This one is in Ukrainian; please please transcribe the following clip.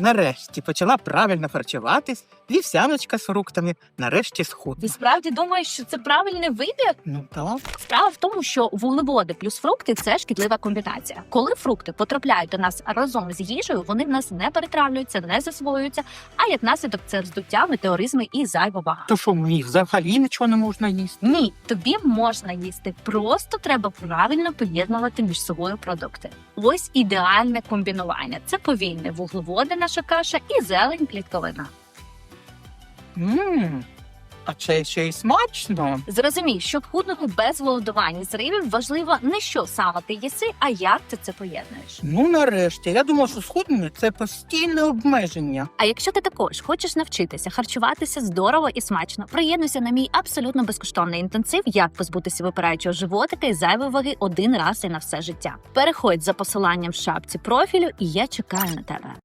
Нарешті почала правильно харчуватись, вівсяночка з фруктами, нарешті схудла. Ти справді думаєш, що це правильний вибір? Ну так. Справа в тому, що вуглеводи плюс фрукти це шкідлива комбінація. Коли фрукти потрапляють до нас разом з їжею, вони в нас не перетравлюються, не засвоюються. А як наслідок це вздуття, метеоризми і зайва вага. То що мені взагалі нічого не можна їсти? Ні, тобі можна їсти, просто треба правильно поєднувати між собою продукти. Ось ідеальне комбінування. Це повільне вуглеводи, наша каша і зелень клітковина. Мм, а це ще й смачно. Зрозумій, щоб худнути без голодування зривів, важливо не що саме ти їси, а як ти це поєднуєш. Ну нарешті. Я думав, що схуднення це постійне обмеження. А якщо ти також хочеш навчитися харчуватися здорово і смачно, приєднуйся на мій абсолютно безкоштовний інтенсив, як позбутися випираючого животика і зайвої ваги один раз і на все життя. Переходь за посиланням в шапці профілю, і я чекаю на тебе.